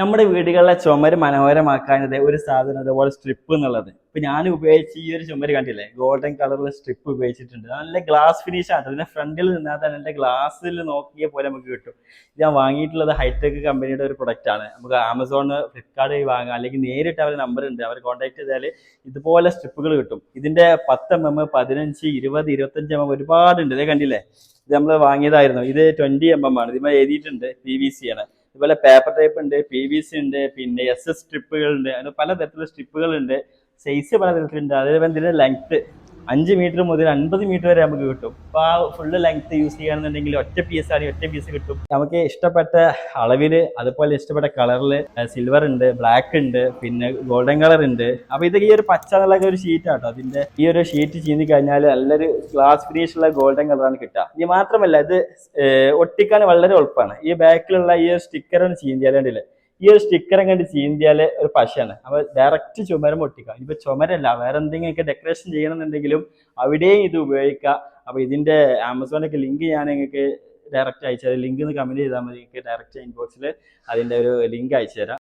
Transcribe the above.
നമ്മുടെ വീടുകളിലെ ചുമര് മനോഹരമാക്കാനത് ഒരു സാധനം അതുപോലെ സ്ട്രിപ്പ് എന്നുള്ളത്. ഇപ്പൊ ഞാൻ ഉപയോഗിച്ച് ഈ ഒരു ചുമര് കണ്ടില്ലേ? ഗോൾഡൻ കളറുള്ള സ്ട്രിപ്പ് ഉപയോഗിച്ചിട്ടുണ്ട്. നല്ല ഗ്ലാസ് ഫിനിഷ് ആണ്. അതിന്റെ ഫ്രണ്ടിൽ നിന്നാൽ തന്നെ എന്റെ ഗ്ലാസ്സിൽ നോക്കിയ പോലെ നമുക്ക് കിട്ടും. ഞാൻ വാങ്ങിയിട്ടുള്ളത് ഹൈടെക് കമ്പനിയുടെ ഒരു പ്രൊഡക്റ്റ് ആണ്. നമുക്ക് ആമസോൺ ഫ്ലിപ്കാർട്ട് വഴി വാങ്ങാം. അല്ലെങ്കിൽ നേരിട്ട് അവരുടെ നമ്പർ ഉണ്ട്. അവർ കോൺടാക്ട് ചെയ്താൽ ഇതുപോലെ സ്ട്രിപ്പുകൾ കിട്ടും. ഇതിന്റെ പത്ത് എം എം പതിനഞ്ച് ഇരുപത് ഇരുപത്തഞ്ച് എം എം ഒരുപാടുണ്ട്. ഇതേ കണ്ടില്ലേ? ഇത് നമ്മൾ വാങ്ങിയതായിരുന്നു. ഇത് ട്വന്റി എം എം ആണ്. ഇതിന്മേൽ എഴുതിയിട്ടുണ്ട് പി വി സി ആണ്. അതുപോലെ പേപ്പർ ടൈപ്പ് ഉണ്ട് പി വി സി ഉണ്ട് പിന്നെ എസ് എസ് സ്ട്രിപ്പുകൾ ഉണ്ട് അങ്ങനെ പലതരത്തിലുള്ള സ്ട്രിപ്പുകൾ ഉണ്ട് സൈസ് പലതരത്തിലുണ്ട്. അതേപോലെ ഇതിന്റെ ലെങ്ത് അഞ്ച് മീറ്റർ മുതൽ അൻപത് മീറ്റർ വരെ നമുക്ക് കിട്ടും. അപ്പോൾ ആ ഫുള്ള് ലെങ്ത് യൂസ് ചെയ്യുകയാണെന്നുണ്ടെങ്കിൽ ഒറ്റ പീസ് ആണെങ്കിൽ ഒറ്റ പീസ് കിട്ടും. നമുക്ക് ഇഷ്ടപ്പെട്ട അളവിൽ അതുപോലെ ഇഷ്ടപ്പെട്ട കളറിൽ സിൽവർ ഉണ്ട് ബ്ലാക്ക് ഉണ്ട് പിന്നെ ഗോൾഡൻ കളർ ഉണ്ട്. അപ്പോൾ ഇത് ഈ ഒരു പച്ച എന്നുള്ള ഒരു ഷീറ്റ് ആട്ടോ. അതിന്റെ ഈ ഒരു ഷീറ്റ് ചീന്തി കഴിഞ്ഞാൽ നല്ലൊരു ഗ്ലാസ് ഫിനിഷ് ഉള്ള ഗോൾഡൻ കളറാണ് കിട്ടുക. ഇത് മാത്രമല്ല ഇത് ഒട്ടിക്കാൻ വളരെ എളുപ്പമാണ്. ഈ ബാക്കിലുള്ള ഈ ഒരു സ്റ്റിക്കർ ഒന്ന് ചീന്തിയാൽ കണ്ടില്ലേ ഈ ഒരു സ്റ്റിക്കർ കണ്ട് ചീന്തിയാൽ ഒരു പശയാണ്. അപ്പൊ ഡയറക്റ്റ് ചുമരം പൊട്ടിക്കുക. ഇപ്പൊ ചുമരല്ല വേറെ എന്തെങ്കിലുമൊക്കെ ഡെക്കറേഷൻ ചെയ്യണമെന്നുണ്ടെങ്കിലും അവിടെയും ഇത് ഉപയോഗിക്കുക. അപ്പൊ ഇതിന്റെ ആമസോണിലേക്ക് ലിങ്ക് ഞാൻ നിങ്ങൾക്ക് ഡയറക്റ്റ് അയച്ചു തരാം ലിങ്ക് ഒന്ന് കമന്റ് ചെയ്താൽ മതി. നിങ്ങൾക്ക് ഡയറക്റ്റ് ഇൻബോക്സിൽ അതിന്റെ ഒരു ലിങ്ക് അയച്ചു തരാം